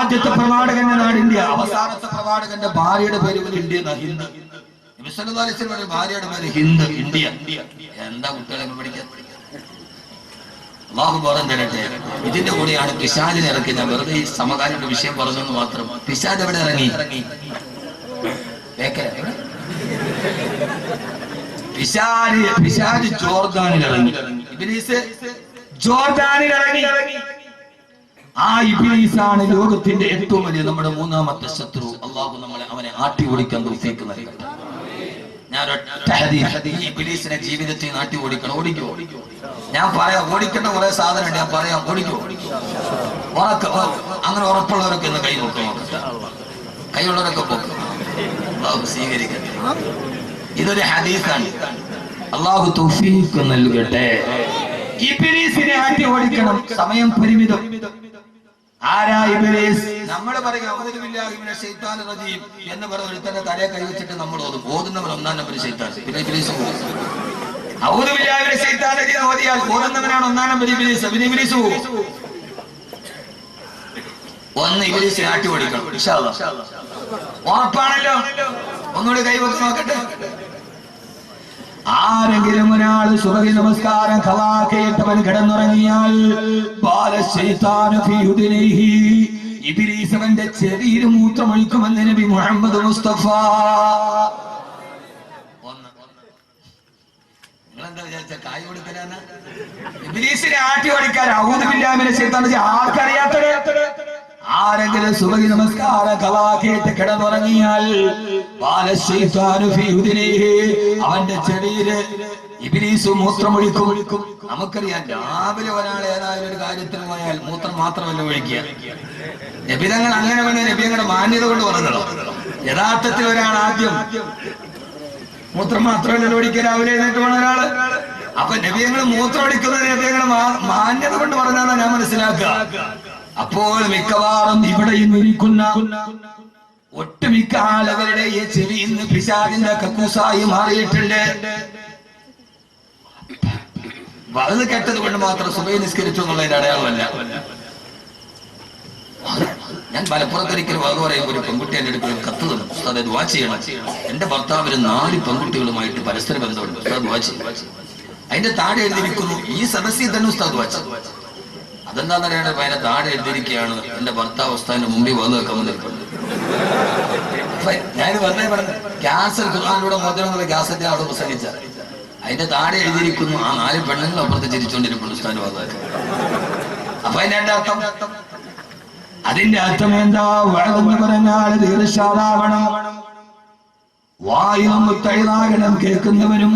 ആദ്യത്തെ പ്രവാചകന്റെ നാട് ഇന്ത്യ. അവസാനത്തെ പ്രവാചകന്റെ ഭാര്യയുടെ പേര് പോലും ഇന്ത്യ ഹിന്ദ്. വസല്ലമയുടെ ഭാര്യയുടെ പേര് ഹിന്ദ് ഇന്ത്യ. എന്താ കുട്ടികളെ പഠിക്കാൻ? അള്ളാഹു ബോധം തരട്ടെ. ഇതിന്റെ കൂടെയാണ് പിശാചിനെ ഇറക്കി. ഞാൻ വെറുതെ ഈ സമകാലിക വിഷയം പറഞ്ഞെന്ന് മാത്രം. പിശാജ് എവിടെ ഇറങ്ങി? പിശാജ് പിശാജ് ജോർദാനിൽ ഇറങ്ങി. ജോർദാനിൽ ഇറങ്ങി. ആ ഇബ്ലീസാണ് ലോകത്തിന്റെ ഏറ്റവും വലിയ നമ്മുടെ മൂന്നാമത്തെ ശത്രു. അള്ളാഹു നമ്മളെ അവനെ ആട്ടി ഓടിക്കാൻ തൗഫീക്ക് നൽകട്ടെ. ഞാൻ ഇബ്ലീസിനെ ജീവിതത്തിൽ ആട്ടി ഓടിക്കണം. ഓടിക്കോ? ഞാൻ പറയാം ഓടിക്കേണ്ട കുറെ സാധനം ഞാൻ പറയാം ഓടിക്കോ? ഉറക്ക ഉറ- അങ്ങനെ ഉറപ്പുള്ളവരൊക്കെ ഒന്ന് കൈ നോക്കണം കൈയുള്ളവരൊക്കെ പോക്കും. അള്ളാഹു സ്വീകരിക്കട്ടെ. ഇതൊരു ഹദീസാണ്. അള്ളാഹു തൗഫീഖ് നൽകട്ടെ. ഇബ്ലീസിനെ ആട്ടി ഓടിക്കണം സമയം പരിമിതം. ആരാ ഇബിലീസ്? നമ്മൾ പറയും എന്ന് പറഞ്ഞ ഒരുത്തന്റെ തലയെ കൈവച്ചിട്ട് നമ്മൾ ഓതും. ഓതുന്നവൻ ഒന്നാം നമ്പർ ശൈത്താൻ. പിന്നെ ഇബിലീസ് ഓതിയാൽ ഓതുന്നവനാണ് ഒന്നാം നമ്പർ ഇബിലീസ്. പിന്നെ ഇബിലീസ് ഒന്ന് ഇബിലീസിനെ ആട്ടി ഓടിക്കണം. ഉറപ്പാണല്ലോ? ഒന്നുകൂടി കൈവച്ച് നോക്കട്ടെ? ആരെങ്കിലും ഒരാൾ സുബഹി നമസ്കാരം ഖലാഖേറ്റവൻ കിടന്നുറങ്ങിയാൽ ഇബിലീസവന്റെ ചെറിയ മൂത്രമൊഴിക്കുമെന്ന് നബി മുഹമ്മദ് മുസ്തഫ. ഒന്ന്. സുബഹി നമസ്കാരം കേട്ട് കിടന്നുറങ്ങിയാൽ അവന്റെ ഫീ ഉദുനൈഹി. മൂത്രം ഒഴിക്കും ഒഴിക്കും നമുക്കറിയാം രാവിലെ ഒരാൾ ഏതായാലും ഒരു കാര്യത്തിന് പോയാൽ മൂത്രം മാത്രമല്ല ഒഴിക്കുക. നബിതങ്ങൾ അങ്ങനെ വേണ്ട നബിയങ്ങളുടെ മാന്യത കൊണ്ട് പറഞ്ഞല്ലോ യഥാർത്ഥത്തിൽ ഒരാൾ ആദ്യം മൂത്രം മാത്രമല്ല ഒഴിക്കുക രാവിലെ എന്നിട്ട് വേണം ഒരാൾ അപ്പൊ നബിയങ്ങൾ മൂത്രം ഒഴിക്കുന്നത് നബിയങ്ങൾ മാന്യത കൊണ്ട് പറഞ്ഞാണ് ഞാൻ മനസ്സിലാക്കുക. അപ്പോൾ മിക്കവാറും ഇവിടെ ഇന്ന് ഇരിക്കുന്ന ഒട്ടുമിക്ക ആളുകളുടെ ഈ ചെവി ഇന്ന് പിശാദിന്റെ കക്കൂസായി മാറിയിട്ടുണ്ട്. വലത് കെട്ടത് കൊണ്ട് മാത്രം സുബൈ നിസ്കരിച്ചു എന്നുള്ളതിന്റെ അടയാളമല്ല. ഞാൻ മലപ്പുറത്തൊരിക്കൽ വകു പറയുമ്പോൾ ഒരു പെൺകുട്ടി എന്റെ ഒരു കത്ത് തന്നു. ഉസ്താദ് ദ്വാ ചെയ്യണം. എന്റെ ഭർത്താവിന് നാല് പെൺകുട്ടികളുമായിട്ട് പരസ്പര ബന്ധമുണ്ട്. ഉസ്താദ് ദുവാ അതിന്റെ താഴെ എഴുതിയിരിക്കുന്നു ഈ സദസ്സിൽ തന്നെ ഉസ്താദ് ദുവാ അതെന്താന്ന് അറിയാണ്ട് പയ്യനെ താഴെ എഴുതിയിരിക്കുകയാണ്. എന്റെ ഭർത്താവ് ഉസ്താദിന്റെ മുമ്പിൽ വന്നു വെക്കാൻ നിൽക്കുന്നത് ഞാൻ വെറുതെ പറഞ്ഞു ഗ്യാസ് ഖുർആാനിലൂടെ മോചനം ക്യാസറ്റ് അവിടെ പ്രസംഗിച്ച. അതിന്റെ താഴെ എഴുതിയിരിക്കുന്നു ആ നാല് പെണ്ണുങ്ങൾ അപ്പുറത്ത് ചിരിച്ചുകൊണ്ടിരിക്കുന്നു ഉസ്താദിന്റെ വാദം അപ്പൊ അതിന്റെ അർത്ഥം? അതിന്റെ അർത്ഥം എന്താ? വഴവെന്ന് പറഞ്ഞാൽ ദീർഘാതാവണം വായു മുത്തൈതാകണം കേൾക്കുന്നവരും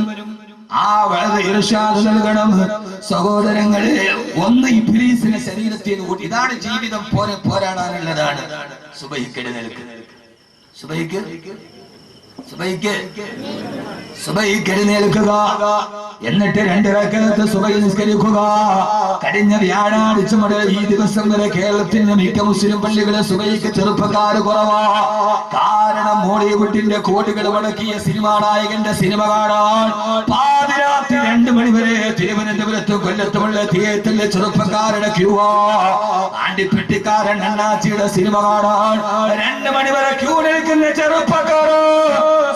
ആ ഇർഷാദ് നൽകണം. സഹോദരങ്ങളെ ഒന്ന് ഇബ്ലീസിനെ ശരീരത്തിൽ കൂട്ടി ഇതാണ് ജീവിതം പോരെ പോരാടാനുള്ളതാണ്. സുബഹിക്കടി നിൽക്ക് സുബഹിക്ക് സുബഹിക്ക് എന്നിട്ട് രണ്ടിറക്കത്ത് സുബൈ നിസ്കരിക്കുക. കഴിഞ്ഞ വ്യാഴാഴ്ച മുതൽ ഈ ദിവസം വരെ കേരളത്തിന്റെ മിക്ക മുസ്ലിം പള്ളികളെ സുബൈക്ക് ചെറുപ്പക്കാർ കുറവാ. കാരണം മോളിവുഡിന്റെ കോടികൾ മുടക്കിയ സിനിമാ നായകന്റെ സിനിമ കാണാൻ രണ്ടു മണിവരെ തിരുവനന്തപുരത്ത് കൊല്ലത്തുള്ള തിയേറ്ററിലെ ചെറുപ്പക്കാരുടെ ക്യൂവാ ആണ്ടിപ്പെട്ടിക്കാരൻ അണ്ണാച്ചിയുടെ സിനിമ കാണാൻ രണ്ട് മണിവരെ ക്യൂ നിൽക്കുന്ന ചെറുപ്പക്കാരോ?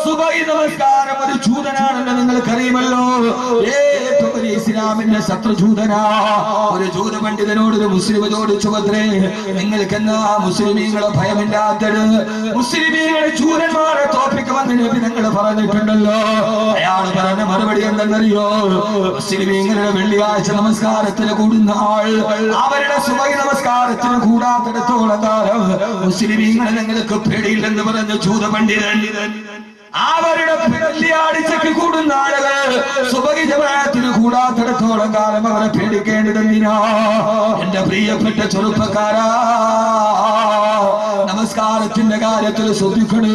സുബൈ നമസ്കാരം ഒരു ചൂതനാണെന്ന് നിങ്ങൾക്കറിയുമല്ലോ. ഏ ഇസ്ലാമിന്റെ ശത്രുജൂതനാ. ഒരു ജൂത പണ്ഡിതനോട് ഒരു മുസ്ലിം ചോദിച്ചു പത്രേ നിങ്ങൾക്ക് എന്നാ മുസ്ലിമീങ്ങളെ ഭയമില്ലാത്തത്? മുസ്ലിമീങ്ങളെ ജൂതന്മാരെ തോപ്പിക്കുമെന്ന് നബി നിങ്ങൾ പറഞ്ഞിട്ടുണ്ടല്ലോ. അയാൾ പറഞ്ഞ മറുപടി എന്തെന്നറിയോ? മുസ്ലിമീങ്ങളുടെ വെള്ളിയാഴ്ച നമസ്കാരത്തിന് കൂടുന്ന ആൾ അവരുടെ സുബൈ നമസ്കാരത്തിന് കൂടാത്തിടത്തോളം കാലം മുസ്ലിമീങ്ങളെ നിങ്ങൾക്ക് പേടിയില്ലെന്ന് പറഞ്ഞ ജൂത പണ്ഡിതൻ. അവരുടെ വെള്ളിയാഴ്ചക്ക് കൂടുന്ന ആളുകൾ സുബഹി ജമാത്തിന് കൂടാത്തിടത്തോളം കാലം അവരെ പേടിക്കേണ്ടതെന്തിനാ എന്റെ പ്രിയപ്പെട്ട ചെറുപ്പക്കാരാ നമസ്കാരത്തിന്റെ കാര്യത്തിൽ ശ്രദ്ധിക്കണേ.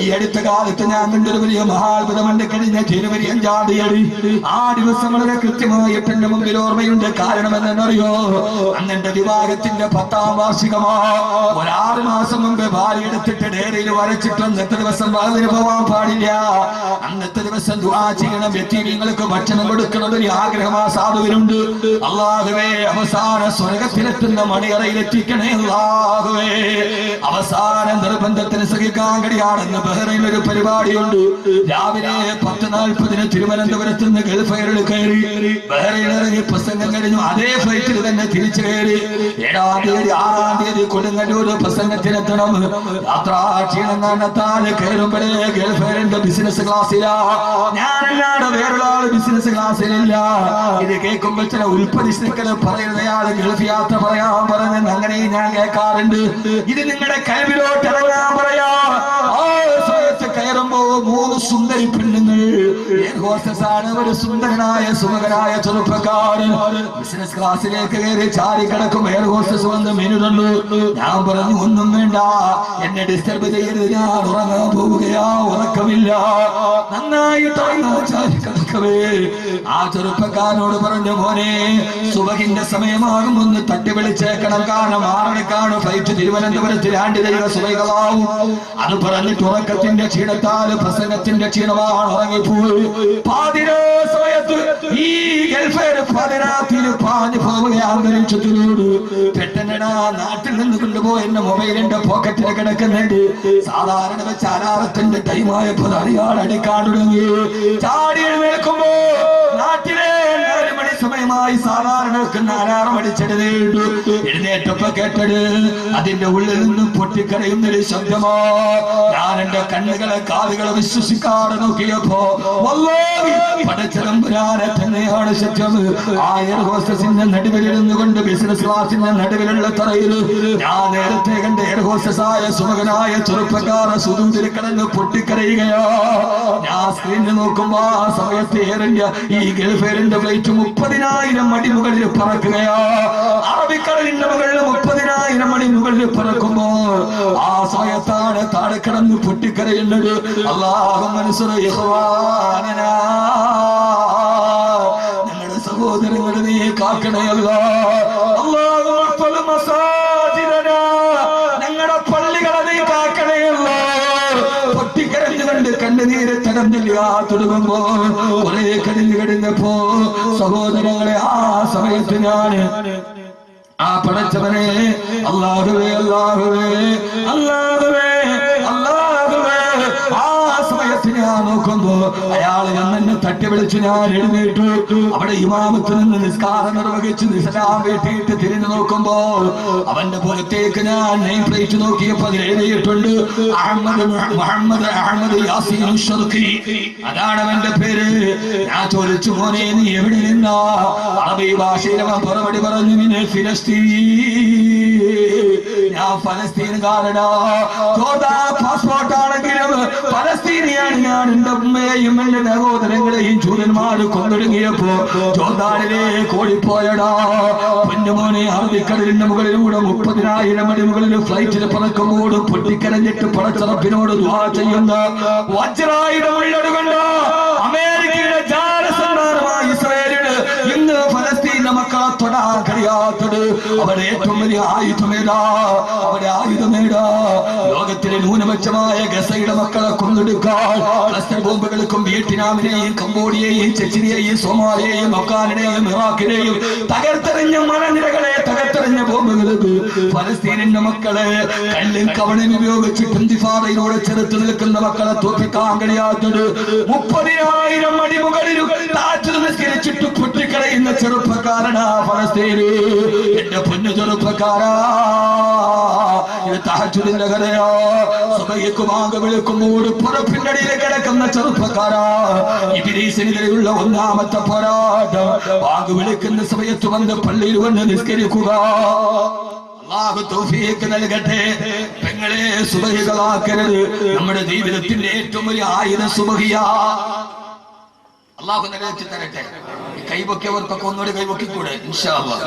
ഈ അടുത്ത കാലത്ത് ഞാൻ കണ്ടൊരു വലിയ മഹാത്ഭുതമുണ്ട് കഴിഞ്ഞ ജനുവരി അഞ്ചാം തീയതി. ആ ദിവസം വളരെ കൃത്യമായിട്ട് എന്റെ മുമ്പിൽ ഓർമ്മയുണ്ട്. കാരണം എന്നറിയോ അന്നെന്റെ വിവാഹത്തിന്റെ പത്താം വാർഷികമാ. ഒരാറ് മാസം മുമ്പ് ഭാര്യ എടുത്തിട്ട് ഡയറിയിൽ വരച്ചിട്ട് അന്നത്തെ ദിവസം വളരെ പോവാൻ പാടില്ല. അന്നത്തെ ദിവസം ദുആ ചെയ്യണം. വ്യക്തികൾക്ക് ഭക്ഷണം കൊടുക്കണം ഒരു ആഗ്രഹം ആ സാധുവിനുണ്ട്. അള്ളാഹുവേ അവസാന സ്വർഗത്തിലെത്തുന്ന മണിയറയിൽ എത്തിക്കണേ അള്ളാഹുവേ. അവസാന നിർബന്ധത്തിന് സഹിക്കാൻ കഴിയാണെന്ന് ബഹ്റൈൻ ഒരു പരിപാടിയുണ്ട്. രാവിലെ പത്ത് നാൽപ്പതിന് തിരുവനന്തപുരത്ത് നിന്ന് ഗൾഫ് എയറിൽ കയറി ബഹ്റൈൻ ഇറങ്ങി പ്രസംഗം കഴിഞ്ഞു. അതേ ഫ്ലൈറ്റിൽ തന്നെ തിരിച്ചു കയറി. ഏഴാം തീയതി ആറാം തീയതി കൊടുങ്ങല്ലൂർ പ്രസംഗത്തിനെത്തണം. യാത്രാ ക്ഷീണം കണ്ടെത്താൻ കയറുമ്പോഴേ ഗൾഫ് എയറിന്റെ ബിസിനസ് ക്ലാസ്സിലാ ഞാനല്ലാതെ വേറൊരാൾ ബിസിനസ് ക്ലാസ്സിലില്ല ഇത് കേൾക്കുമ്പോൾ ചില ഉൽപ്പതിഷ്ണുക്കൾ പറയുന്നയാൾ ഗൾഫ് യാത്ര പറയാൻ പറഞ്ഞെന്ന് അങ്ങനെ ഞാൻ കേൾക്കാറുണ്ട്. ഇത് നിങ്ങളുടെ കഴിവിലോട്ട് ഇറങ്ങാൻ പറയാ. ആ സമയത്ത് കയറുമ്പോ മൂന്ന് സുന്ദരി പെണ്ണുങ്ങൾ ഹോസ്റ്റസ് ആണ് ഒരു സുന്ദരനായ സുമകനായ ചെറുപ്പക്കാരൻ. ബിസിനസ് ക്ലാസ്സിലേക്ക് കയറി ചാരി കിടക്കും. എയർ ഹോസ്റ്റസ് വന്ന് മെനു തന്നു ഞാൻ പറഞ്ഞു ഒന്നും വേണ്ട. എന്നെ ഡിസ്റ്റർബ് ചെയ്യരുത്. ഞാൻ ഉറങ്ങാൻ പോവുകയാ. ഉറക്കമില്ല. നന്നായിട്ട് ഉറങ്ങാൻ ചാരി കിടക്കവേ ആ ചെറുപ്പക്കാരനോട് പറഞ്ഞു മോനെ സുബഹിന്റെ സമയമാകും ഒന്ന് തട്ടി വിളിച്ചേക്കണം കാരണം ആറരക്കാണ് ഫ്ലൈറ്റ് തിരുവനന്തപുരത്ത് ലാൻഡ് ദൈവ സുബൈകളാവും അത് പറഞ്ഞിട്ട് ഉറക്കത്തിന്റെ ക്ഷീണത്താൽ പ്രസംഗത്തിന്റെ ക്ഷീണമാണ് ഉറങ്ങിപ്പോയി. പാതിരോ സമയത്ത് ഈ ഗൾഫേർ പതിനാത്തിൽ പാഞ്ഞു പോവുക അന്തരീക്ഷത്തിലൂടെ പെട്ടെന്നടാ നാട്ടിൽ നിന്ന് കൊണ്ടുപോയി എന്റെ മൊബൈൽ എന്റെ പോക്കറ്റിൽ കിടക്കുന്നുണ്ട്. സാധാരണ വെച്ച് അലാറത്തിന്റെ ടൈമായപ്പോ അറിയാൾ അടിക്കാൻ തുടങ്ങി ചാടി എഴുന്നേൽക്കുമ്പോ നാട്ടിലെ നാല് മണി സമയമായി സാധാരണ വെക്കുന്ന അലാറം അടിച്ചെടുത്തേണ്ടു എഴുന്നേറ്റപ്പോ കേട്ടത് അതിന്റെ ഉള്ളിൽ നിന്ന് പൊട്ടിക്കരയുന്നൊരു ശബ്ദമോ? ഞാൻ എന്റെ കണ്ണുകളെ കാതുകളെ വിശ്വസിക്കാതെ നോക്കിയപ്പോ വല്ലാഹി പടച്ചതമ്പുരാനെ തന്നെയാണ് സത്യം. ആ എയർ ഹോസ്റ്റസിന്റെ നടുവിൽ കൊണ്ട് ബിസിനസ് ക്ലാസിന്റെ നടുവിലുള്ള തറയിൽ ഞാൻ നേരത്തെ കണ്ട എയർ ഹോസ്റ്റസ് ആയ സുമകനായ ചെറുപ്പക്കാരെ സുതന്ത്രി കിടന്ന് പൊട്ടിക്കരയുകയോ. ഞാൻ സ്ക്രീനിൽ നോക്കുമ്പോ ആ സമയത്ത് എയർ ഇന്ത്യ ഈ ഗൾഫ് ഫ്ലൈറ്റ് മുപ്പതിനായിരം അടി മുകളിൽ പറക്കുകയോ. അറബിക്കടലിന്റെ മുകളിൽ മുപ്പതിനായിരം അടി മുകളിൽ പറക്കുമ്പോ ആ സമയത്താണ് താഴെ കിടന്ന് പൊട്ടിക്കരയുന്നത് അള്ളാഹു മനസ്സുറ ഞങ്ങളുടെ സഹോദരങ്ങളെ നീ കാക്കണയല്ല പള്ളികളെ നീ കണ്ണുനീര് തടഞ്ഞില്ല തുടങ്ങുമ്പോ കുറെ കടിഞ്ഞു കഴിഞ്ഞപ്പോ സഹോദരങ്ങളെ ആ സമയത്ത് ഞാൻ ആ പടച്ചവനെ അല്ലാഹുവേ അല്ലാഹുവേ അല്ലാഹുവേ. ഞാൻ നോക്കുമ്പോ അയാൾ എന്നെ തട്ടി വിളിച്ച് ഞാൻ എഴുന്നേറ്റു. അവിടെ ഇമാമത്തിൽ നിന്ന് നിസ്കാരം നിർവഹിച്ച് നിസ്ലാം വീട്ടിയിട്ട് തിരിഞ്ഞു നോക്കുമ്പോ അവന്റെ പുറത്തേക്ക് ഞാൻ നെയിം പ്ലേറ്റ് നോക്കിയപ്പോ എഴുതിയിട്ടുണ്ട് അഹമ്മദ് മുഹ- മുഹമ്മദ് അഹമ്മദ് യാസീൻ അതാണ് അവന്റെ പേര്. ഞാൻ ചോദിച്ചു മോനെ നീ എവിടെ നിന്നാ? അറബി ഭാഷയിൽ അവൻ മറുപടി പറഞ്ഞു നിന്നെ ഫിലസ്തീൻ. ഞാൻ ഫലസ്തീൻകാരനാ. ജോർദാൻ പാസ്പോർട്ട് ഉമ്മയെയും എന്റെ സഹോദരങ്ങളെയും ചൂരന്മാർ കൊന്നൊടുങ്ങിയപ്പോ ജോർദാനിലേക്ക് ഓടിപ്പോയടാ പൊന്നുമോനെ അറബിക്കടലിന്റെ മുകളിലൂടെ മുപ്പതിനായിരം അടി മുകളിൽ ഫ്ലൈറ്റിൽ പറക്കുമ്പോൾ പൊട്ടിക്കരഞ്ഞിട്ട് പടച്ചറപ്പിനോട് ദ്വാ ചെയ്യുന്ന വജ്രായുധം ഉള്ളതുകൊണ്ട് അമേരിക്കയുടെ ജാലസന്ധാനമായ ഇസ്രയേലിന് ഇന്ന് ഫലസ്തീന്റെ മക്കളെ തൊടാൻ കഴിയാത്തത്. അവരുടെ ഏറ്റവും വലിയ ആയുധമേടാ അവരുടെ ആയുധമേടാ ലോകത്തിലെ ന്യൂനപക്ഷമായ ഗസയുടെ മക്കളെ കൊന്നെടുക്കാൻ ക്ലസ്റ്റർ ബോംബുകൾക്കും വിയറ്റ്നാമിനെയും കംബോഡിയയെയും ചെച്ചിനെയും സോമാലിയെയും അഫ്ഗാനിനെയും ഇറാഖിനെയും തകർത്തെറിഞ്ഞ മലനിരകളെ തകർത്തെറിഞ്ഞ ബോംബുകൾക്ക് ഫലസ്തീനിന്റെ മക്കളെ കല്ലും കവണയും ഉപയോഗിച്ച് ഇന്തിഫാദയിലൂടെ ചെറുത്ത് നിൽക്കുന്ന മക്കളെ തോപ്പിക്കാൻ കഴിയാത്തത് മുപ്പതിനായിരം അടി നിസ്കരിച്ചിട്ട് പൊട്ടിക്കളയുന്ന ചെറുപ്പക്കാരനാ ഫലസ്തീന്. എന്റെ പൊന്നു ചെറുപ്പക്കാരാ. ഇത് തഹജുദിന്റെ കഥയോ? സുബഹിക്ക് വാങ്ങ വിളിക്കുമ്പോൾ പുറപ്പിന്റെ അടിയിൽ കിടക്കുന്ന ചെറുപ്പക്കാരാ. ഇബിലീസിനെതിരെയുള്ള ഒന്നാമത്തെ പോരാട്ടം. വാങ്ങ് വിളിക്കുന്ന സമയത്ത് വന്ന് പള്ളിയിൽ വന്ന് നിസ്കരിക്കുക. അള്ളാഹു തൗഫീഖ് നൽകട്ടെ. പെങ്ങളെ സുബഹികളാക്കരുത്. നമ്മുടെ ജീവിതത്തിന്റെ ഏറ്റവും വലിയ ആയുധ സുബഹിയാ. അള്ളാഹു നിലനിർത്തി തരട്ടെ. കൈപൊക്കിയവർക്കൊക്കെ ഒന്നുകൂടി കൈപൊക്കിക്കൂടെ? ഇൻഷാ അല്ലാഹ്.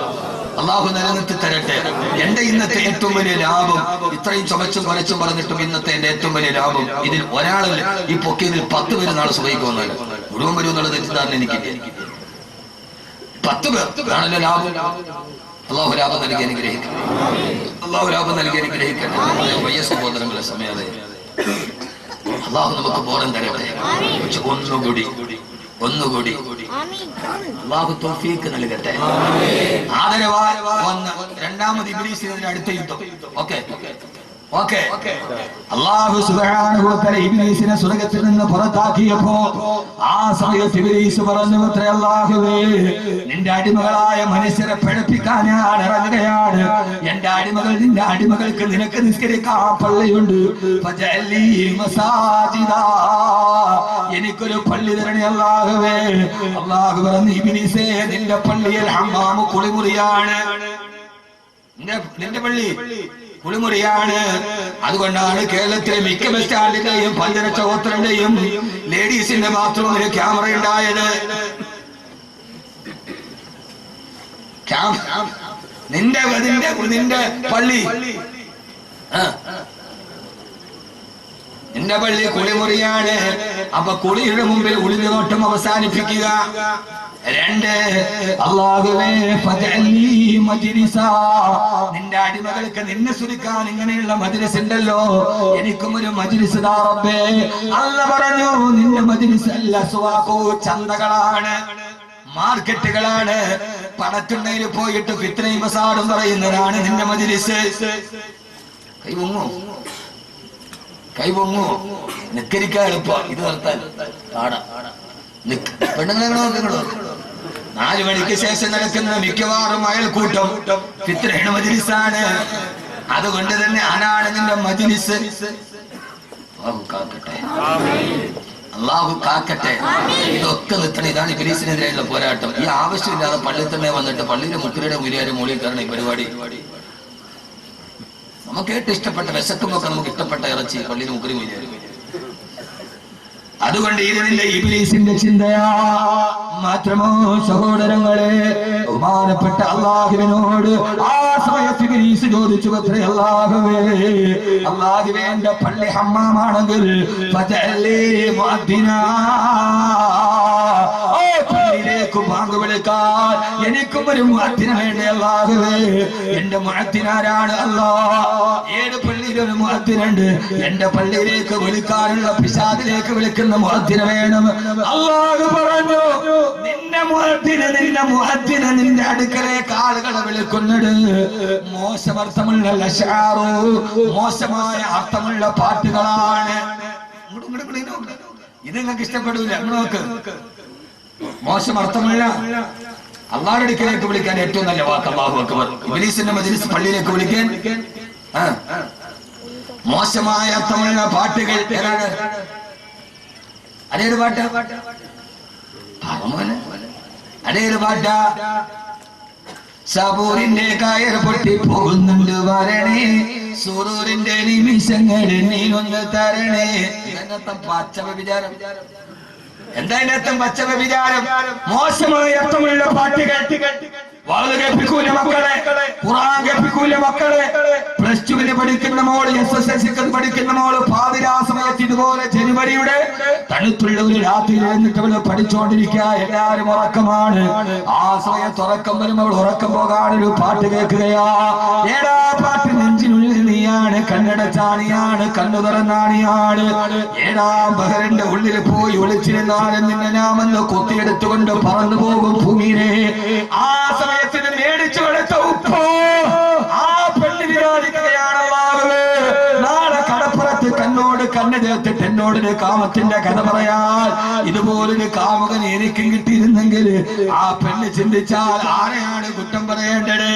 അള്ളാഹു നിലനിർത്തി തരട്ടെ. എന്റെ ഇന്നത്തെ ഏറ്റവും വലിയ ലാഭം ഇത്രയും ചുമച്ചും കുറച്ചും പറഞ്ഞിട്ടും ഇന്നത്തെ എന്റെ ഏറ്റവും വലിയ ലാഭം ഇതിൽ ഒരാളിൽ ഈ പൊക്കിയതിൽ പത്ത് പേര് നാളെ സുഖിക്കുമെന്നല്ല മുഴുവൻ വരും എന്നുള്ള തെറ്റിദ്ധാരണ എനിക്കില്ല പത്ത് പേർ. ആണല്ലോ ലാഭം. അള്ളാഹു ലാഭം നൽകി അനുഗ്രഹിക്കട്ടെ. അള്ളാഹു ലാഭം നൽകി അനുഗ്രഹിക്കട്ടെ. വയ്യ സഹോദരങ്ങളെ സമയത്തെ അള്ളാഹു നമുക്ക് ബോധം തരട്ടെ. ഒന്നുകൂടി. ഒന്നുകൂടി. അള്ളാഹു തോഫീക്ക് നൽകട്ടെ. ആദരവാ ഒന്ന് രണ്ടാമത് ഇബ്ലീസിന് അടുത്ത യുദ്ധം. ഓക്കെ. ഓക്കെ. അള്ളാഹു തആല ഇബ്ലീസിനെ സ്വർഗത്തിൽ നിന്ന് പുറത്താക്കിയപ്പോ ആ സമയത്ത് ഇബിലീസ് പറഞ്ഞു അത്രേ അല്ലാഹുവേ നിന്റെ അടിമകളായ മനുഷ്യരെ പഠിപ്പിക്കാൻ ഞാൻ ഇറങ്ങുകയാണ്. എന്റെ അടിമകൾ നിന്റെ അടിമകൾക്ക് നിനക്ക് നിസ്കരിക്കാൻ പള്ളിയുണ്ട്. എനിക്കൊരു പള്ളി തരണേ അള്ളാഹുവേ. അള്ളാഹു പറഞ്ഞു ഇബ്ലീസേ നിന്റെ പള്ളിയിൽ ഹമ്മാമ് കുളിമുറിയാണ്. നിന്റെ പള്ളി? കുളിമുറിയാണ്. അതുകൊണ്ടാണ് കേരളത്തിലെ മിക്ക ബസ് സ്റ്റാൻഡിന്റെയും ചോത്രന്റെയും ഹോട്ടലിന്റെയും ലേഡീസിന്റെ ബാത്റൂമിൽ ക്യാമറ ഉണ്ടായത് നിന്റെ നിന്റെ നിന്റെ പള്ളി. നിന്റെ പള്ളി കുളിമുറിയാണ്. അപ്പൊ കുളിയുടെ മുമ്പിൽ ഉളിഞ്ഞു നോട്ടം അവസാനിപ്പിക്കുക. രണ്ട്. അള്ളാഹുവേ. നിന്റെ അടിമകൾക്ക് നിന്നെ സുരിക്കാൻ ഇങ്ങനെയുള്ള മജിലിസ് ഉണ്ടല്ലോ. എനിക്കും ഒരു മജിലിസ് താ റബ്ബേ. അല്ല പറഞ്ഞു നിന്റെ മജിലിസ് അല്ല സുവാക്കോ ചന്തകളാണ് മാർക്കറ്റുകളാണ്. പടത്തുണ്ടയിൽ പോയിട്ട് ഫിത്രയും മസാടും പറയുന്നതാണ് നിന്റെ മജിലിസ്. കൈവങ്ങോ കൈവങ്ങോ നിക്കരിക്കാൻ എളുപ്പം. ഇത് നിർത്താൻ. പാടാ. പെണ്ണുങ്ങളെ. നാല് മണിക്ക് ശേഷം നടക്കുന്ന മിക്കവാറും അയൽക്കൂട്ടം ഇത്രയാണ് മജിലിസാണ്. അതുകൊണ്ട് തന്നെ ആനാണ് നിന്റെ മജിലിസ്? അള്ളാഹു കാക്കട്ടെ. അള്ളാഹു കാക്കട്ടെ. ഇതൊക്കെ നിൽക്കണം ഇതാണ് ഇബിലീസിനെതിരെയുള്ള പോരാട്ടം. ഈ ആവശ്യമില്ലാതെ പള്ളിയിൽ തന്നെ വന്നിട്ട് പള്ളിയിലെ മുക്കുരയുടെ മുരിയാരെ മൂളിയിൽ കയറണം ഈ പരിപാടി. നമുക്ക് ഏറ്റവും ഇഷ്ടപ്പെട്ട വിശക്കുമൊക്കെ നമുക്ക് ഇഷ്ടപ്പെട്ട ഇറച്ചി പള്ളിയിൽ മുക്കിരി മുരിയാര്. അതുകൊണ്ട് ഇത് ഇബ്ലീസിന്റെ ചിന്തയാ മാത്രമോ സഹോദരങ്ങളെ ബഹുമാനപ്പെട്ട അള്ളാഹുവിനോട് ആ സമയത്ത് ഇബിലീസ് ചോദിച്ചു അത്രേ അള്ളാഹുവേ അള്ളാഹുവേ എന്റെ പള്ളി ഹമ്മാമാണെങ്കിൽ മുഅദ്ദിനാ. ബാങ്ക് വിളിക്കാൻ എനിക്കും ഒരു മുഅദ്ദിന വേണ്ടി അള്ളാഹുവേ എന്റെ മുഅദ്ദിനാരാണ് അല്ലാ? ഏത് പള്ളിയിൽ ഒരു മുഅദ്ദിനുണ്ട് എന്റെ പള്ളിയിലേക്ക് വിളിക്കാനുള്ള പിശാദിലേക്ക് വിളിക്കുന്ന മുഅദ്ദിന വേണം. അള്ളാഹു പറഞ്ഞു നിന്റെ മുഅദ്ദിന് നിന്റെ മുഅദ്ദിന് നിന്റെ അടുക്കലേക്ക് ആളുകളെ വിളിക്കുന്നുണ്ട്. മോശമർത്ഥമുള്ള ലഷാറു മോശമായ അർത്ഥമുള്ള പാട്ടുകളാണ്. ഇത് നിങ്ങൾക്ക് ഇഷ്ടപ്പെടില്ല നോക്ക്. മോശം അർത്ഥമുള്ള അള്ളാഹുടെ അടുക്കലേക്ക് വിളിക്കാൻ ഏറ്റവും നല്ല വാക്ക് അള്ളാഹു അക്ബർ. ഇബ്ലീസിന്റെ മജ്ലിസ് പള്ളിയിലേക്ക് വിളിക്കാൻ. മോശമായ അർത്ഥമുള്ള പാട്ടുകൾ ഏതാണ്? അതേത് പാട്ടാ. പറമോനെ അതേത് പാട്ട. സബൂറിന്റെ കയർ പൊട്ടി പോകുന്നുണ്ട് വരണേ. സുറൂറിന്റെ നിമിഷങ്ങൾ നീ ഒന്ന് തരണേ. പച്ച വിചാരം. എന്താ ഇതിനകത്തും പച്ച വിചാരം? മോശമായ അർത്ഥമുള്ള പാട്ടുകൾ. വളരെ കേൾപ്പിക്കൂല മക്കളെ? ഖുറാൻ കേൾപ്പിക്കൂല മക്കളെ? പ്ലസ് ടുവിന് പഠിക്കുന്ന മോൾ എസ് എസ് എൽ സിക്ക് പഠിക്കുന്ന മോൾ പാതിരാ സമയത്ത് ഇതുപോലെ ജനുവരിയുടെ തണുത്തുള്ള ഒരു രാത്രി എന്നിട്ട് അവൾ പഠിച്ചുകൊണ്ടിരിക്കുക എല്ലാരും ഉറക്കമാണ്. ആ സമയത്ത് ഉറക്കം വരുമ്പോൾ ഉറക്കം പോകാനൊരു പാട്ട് കേൾക്കുകയാ. ഏടാ പാട്ട് നെഞ്ചിനുള്ളിൽ നീയാണ് കണ്ണടച്ചാണിയാണ് കണ്ണു തുറന്നാണിയാണ് ഏഴാം ബഹറിന്റെ ഉള്ളിൽ പോയി ഒളിച്ചിരുന്നാലും നിന്നെ നാമെന്ന് കൊത്തിയെടുത്തുകൊണ്ട് പറന്നു പോകും ഭൂമിയിലെ. ആ സമയത്തിന് മേടിച്ചു കൊടുത്ത ഉപ്പോ ആ പെണ്ണ് വിചാരിക്കുകയാണ് അല്ലാഹുവേ. നാളെ കടപ്പുറത്ത് കണ്ണോട് കണ്ണ് ചേർത്തിട്ട് എന്നോട് കാമത്തിന്റെ കഥ പറയാൻ ഇതുപോലൊരു കാമുകൻ എനിക്കും കിട്ടിയിരുന്നെങ്കിൽ ആ പെണ്ണ് ചിന്തിച്ചാൽ ആരെയാണ് കുറ്റം പറയേണ്ടത്?